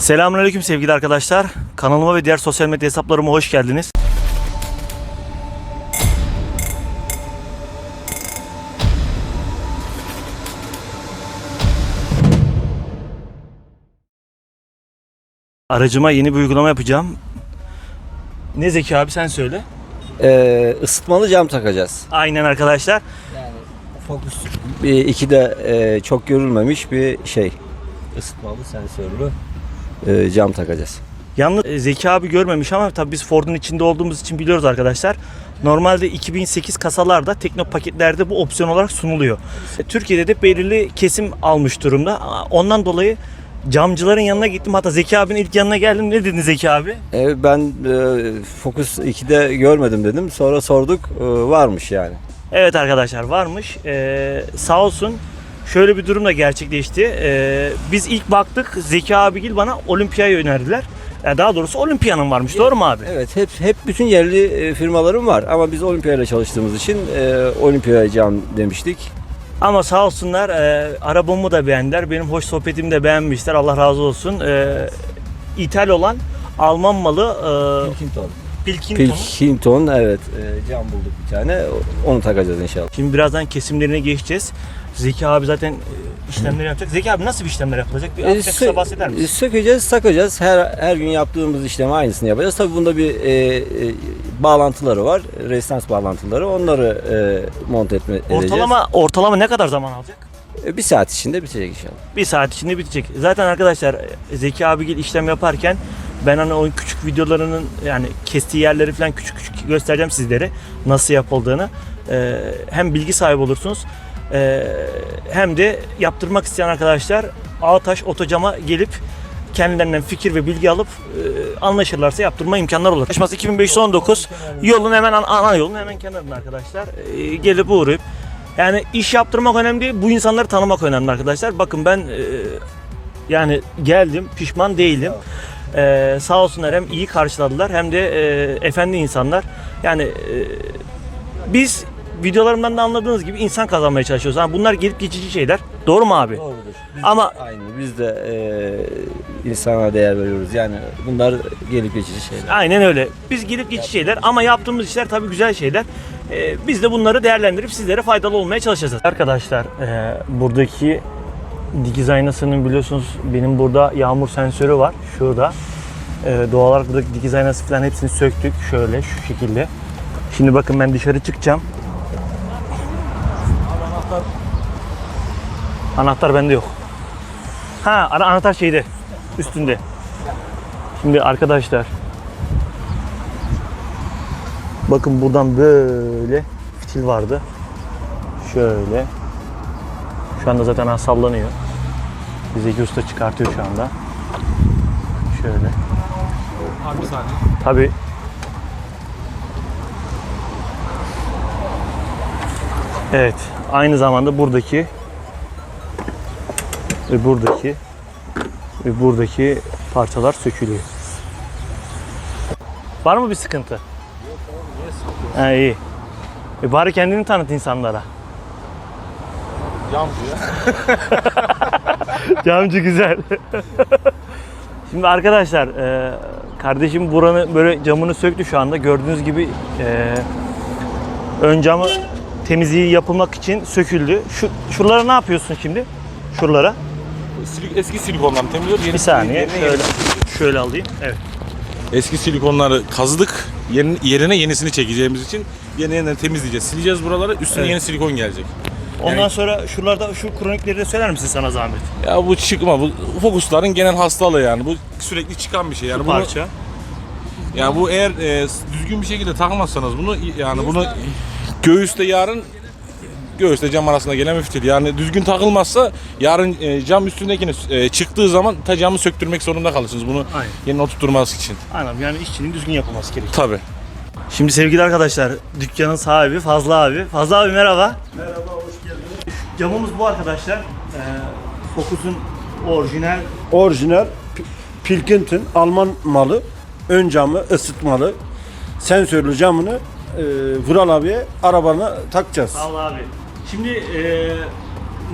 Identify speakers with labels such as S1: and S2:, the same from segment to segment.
S1: Selamünaleyküm sevgili arkadaşlar. Kanalıma ve diğer sosyal medya hesaplarıma hoş geldiniz. Aracıma yeni bir uygulama yapacağım. Ne Zeki abi sen söyle.
S2: Ee, ısıtmalı cam takacağız.
S1: Aynen arkadaşlar.
S2: Focus 2'de e, çok görülmemiş bir şey. Isıtmalı sensörlü e, cam takacağız.
S1: Yalnız e, Zeki abi görmemiş ama tabii biz Ford'un içinde olduğumuz için biliyoruz arkadaşlar. Normalde 2008 kasalarda tekno paketlerde bu opsiyon olarak sunuluyor. E, Türkiye'de de belirli kesim almış durumda. Ondan dolayı camcıların yanına gittim. Hatta Zeki abinin ilk yanına geldim. Ne dedin Zeki abi?
S2: E, ben e, Focus 2'de görmedim dedim. Sonra sorduk e, varmış yani.
S1: Evet arkadaşlar varmış. Ee, sağ olsun şöyle bir durum da gerçekleşti. Ee, biz ilk baktık Zeki abigil bana Olimpiya'yı önerdiler. Yani daha doğrusu Olimpiya'nın varmış. Doğru mu abi?
S2: Evet hep hep bütün yerli e, firmalarım var ama biz Olimpiya ile çalıştığımız için e, Olimpiya cam demiştik.
S1: Ama sağ olsunlar e, arabamı da beğendiler. Benim hoş sohbetimi de beğenmişler. Allah razı olsun. E, İthal olan Alman malı
S2: Pilkington.
S1: e, Pilkington.
S2: Pilkington evet e, cam bulduk bir tane onu takacağız inşallah.
S1: Şimdi birazdan kesimlerine geçeceğiz. Zeki abi zaten e, işlemleri yapacak. Zeki abi nasıl bir işlemler yapılacak? Bir
S2: E,
S1: kısa bahseder misin?
S2: Sökeceğiz, takacağız. Her her gün yaptığımız işlemi aynısını yapacağız. Tabii bunda bir e, e, bağlantıları var. Rezistans bağlantıları. Onları e, monte etme edeceğiz.
S1: Ortalama ortalama ne kadar zaman alacak?
S2: E, bir saat içinde bitecek inşallah.
S1: Bir saat içinde bitecek. Zaten arkadaşlar e, Zeki abigil işlem yaparken ben hani o küçük videolarının yani kestiği yerleri falan küçük küçük göstereceğim sizlere nasıl yapıldığını. Ee, hem bilgi sahibi olursunuz ee, hem de yaptırmak isteyen arkadaşlar Ağtaş Otocam'a gelip kendilerinden fikir ve bilgi alıp e, anlaşırlarsa yaptırma imkanları olur. Taşması 2519 yolun hemen ana, yolun hemen kenarında arkadaşlar. Ee, gelip uğrayıp yani iş yaptırmak önemli değil, bu insanları tanımak önemli arkadaşlar. Bakın ben e, yani geldim, pişman değilim. Ee, sağ olsunlar hem iyi karşıladılar hem de e, efendi insanlar. Yani e, biz videolarımdan da anladığınız gibi insan kazanmaya çalışıyoruz. Yani bunlar gelip geçici şeyler. Doğru mu abi?
S2: Doğrudur. Biz
S1: Ama-
S2: de aynı. Biz de e, insana değer veriyoruz. Yani bunlar gelip geçici şeyler.
S1: Aynen öyle. Biz gelip geçici şeyler ama yaptığımız işler tabii güzel şeyler. Ee, biz de bunları değerlendirip sizlere faydalı olmaya çalışacağız. Arkadaşlar e, buradaki dikiz aynasının biliyorsunuz benim burada yağmur sensörü var. Şurada. E, doğal olarak buradaki dikiz aynası falan hepsini söktük. Şöyle şu şekilde. Şimdi bakın ben dışarı çıkacağım. Anahtar bende yok. Ha ana- anahtar şeyde. Üstünde. Şimdi arkadaşlar Bakın buradan böyle fitil vardı. Şöyle. Şu anda zaten sallanıyor. Bize usta çıkartıyor şu anda. Şöyle.
S3: Abi saniye.
S1: Tabi. Evet. Aynı zamanda buradaki ve buradaki ve buradaki parçalar sökülüyor. Var mı bir sıkıntı? Ha iyi. E bari kendini tanıt insanlara.
S3: Yancı ya.
S1: Camcı güzel. Şimdi arkadaşlar e, kardeşim buranı böyle camını söktü şu anda. Gördüğünüz gibi e, ön camı temizliği yapılmak için söküldü. Şu şuralara ne yapıyorsun şimdi? Şuralara.
S3: Silik, eski silikonları temizliyoruz. Yeni
S1: Bir saniye.
S3: yerine
S1: Şöyle
S3: yeni-
S1: şöyle alayım. Evet.
S3: Eski silikonları kazıdık. Yerine, yerine yenisini çekeceğimiz için yeni yeniden temizleyeceğiz. Sileceğiz buraları. Üstüne
S1: Evet.
S3: yeni silikon gelecek.
S1: Ondan
S3: Yani-
S1: sonra şuralarda şu kronikleri de söyler misin sana zahmet?
S3: Ya bu çıkma. Bu fokusların genel hastalığı yani. Bu sürekli çıkan bir şey. Yani
S1: Bu
S3: bunu,
S1: parça.
S3: yani bu eğer e, düzgün bir şekilde takmazsanız bunu yani bunu göğüste yarın göğüste cam arasında gelen bir fitil. Yani düzgün takılmazsa yarın e, cam üstündekini e, çıktığı zaman ta camı söktürmek zorunda kalırsınız bunu
S1: Aynen.
S3: yerine oturtturması için.
S1: Aynen yani işçinin düzgün yapılması gerekiyor.
S3: Tabii.
S1: Şimdi sevgili arkadaşlar dükkanın sahibi Fazla abi. Fazla abi merhaba. Merhaba hoş geldiniz. Camımız bu arkadaşlar. Ee, Focus'un orijinal
S4: Orijinal Pilkington Alman malı. Ön camı ısıtmalı. Sensörlü camını e, Vural abiye arabana takacağız.
S1: Allah abi. Şimdi e,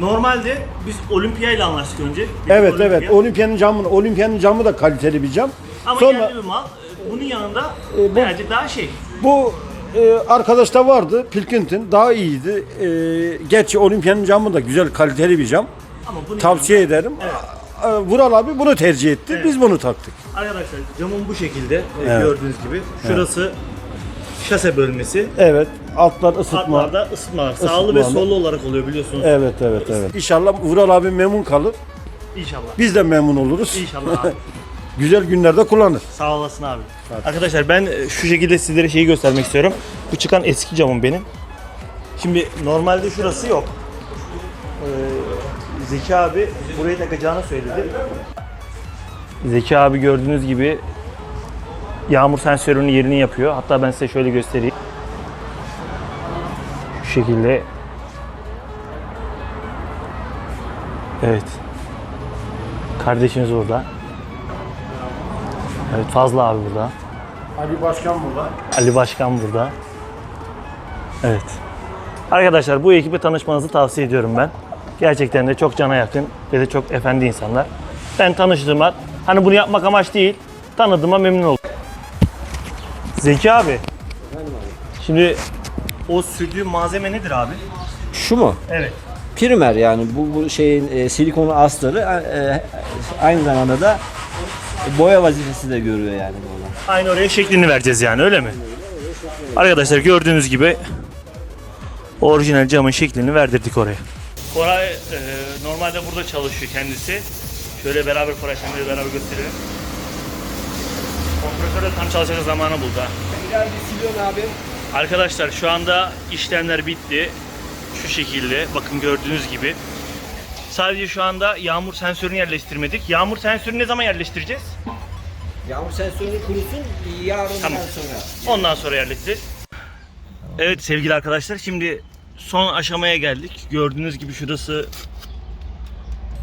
S1: normalde biz Olimpiya ile anlaştık önce.
S4: Evet
S1: Olimpiya.
S4: evet. Olimpiyanın camı, Olimpiyanın camı da kaliteli bir cam.
S1: Ama
S4: Sonra
S1: yerli bir mal. Ee, Bunun yanında
S4: E, bu-
S1: birazcık daha şey.
S4: bu e, arkadaşta vardı. Pilkington daha iyiydi. E, gerçi Olimpiyanın camı da güzel kaliteli bir cam.
S1: Ama bunun
S4: Tavsiye ederim. E, Vural abi bunu tercih etti. Biz bunu taktık.
S1: yanında- arkadaşlar camın bu şekilde e,
S4: Evet.
S1: gördüğünüz gibi. Şurası şase bölmesi.
S4: Evet. Altlar ısıtma.
S1: Altlarda ısıtmalar. Sağlı ve sollu olarak oluyor biliyorsunuz.
S4: Evet evet evet. İnşallah Vural abi memnun kalır.
S1: İnşallah.
S4: Biz de memnun oluruz.
S1: İnşallah abi.
S4: Güzel günlerde kullanır.
S1: Sağ olasın abi. Arkadaşlar ben e, şu şekilde sizlere şeyi göstermek istiyorum. Bu çıkan eski camım benim. Şimdi normalde şurası yok. Ee, Zeki abi burayı takacağını söyledi. Zeki abi gördüğünüz gibi yağmur sensörünün yerini yapıyor. Hatta ben size şöyle göstereyim. Şu şekilde. Evet. Kardeşimiz orada. Evet Fazla abi burada.
S4: Ali Başkan burada.
S1: Ali Başkan burada. Evet. Arkadaşlar bu ekibi tanışmanızı tavsiye ediyorum ben. Gerçekten de çok cana yakın ve de çok efendi insanlar. Ben tanıştığıma, hani bunu yapmak amaç değil, tanıdığıma memnun oldum. Zeki abi. Şimdi o sürdüğün malzeme nedir abi?
S2: Şu mu?
S1: Evet.
S2: Primer yani bu, bu şeyin e, silikonu astarı e, aynı zamanda da boya vazifesi de görüyor yani bu olan.
S1: Aynı oraya şeklini vereceğiz yani öyle mi? Arkadaşlar gördüğünüz gibi orijinal camın şeklini verdirdik oraya. Koray e, normalde burada çalışıyor kendisi. Şöyle beraber Koray sen de beraber gösterelim. Kompresörde tam çalışacak zamanı buldu ha.
S2: Biraz bir silyon abi.
S1: Arkadaşlar şu anda işlemler bitti. Şu şekilde bakın gördüğünüz gibi. Sadece şu anda yağmur sensörünü yerleştirmedik. Yağmur sensörünü ne zaman yerleştireceğiz?
S2: Yağmur sensörü kurusun yarından
S1: Tamam.
S2: sonra.
S1: Ondan sonra yerleştiririz. Evet sevgili arkadaşlar şimdi son aşamaya geldik. Gördüğünüz gibi şurası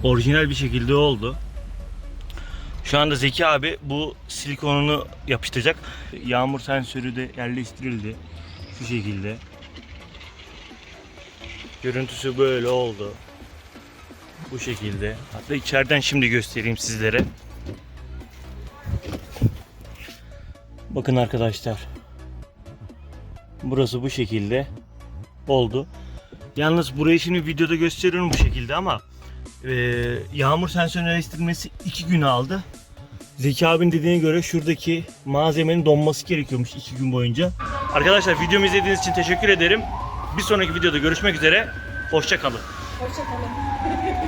S1: orijinal bir şekilde oldu. Şu anda Zeki abi bu silikonunu yapıştıracak. Yağmur sensörü de yerleştirildi. Şu şekilde. Görüntüsü böyle oldu. Bu şekilde. Hatta içeriden şimdi göstereyim sizlere. Bakın arkadaşlar. Burası bu şekilde oldu. Yalnız burayı şimdi videoda gösteriyorum bu şekilde ama eee, yağmur sensörünün eleştirilmesi 2 gün aldı. Zeki abinin dediğine göre şuradaki malzemenin donması gerekiyormuş 2 gün boyunca. Arkadaşlar videomu izlediğiniz için teşekkür ederim. Bir sonraki videoda görüşmek üzere. Hoşça kalın.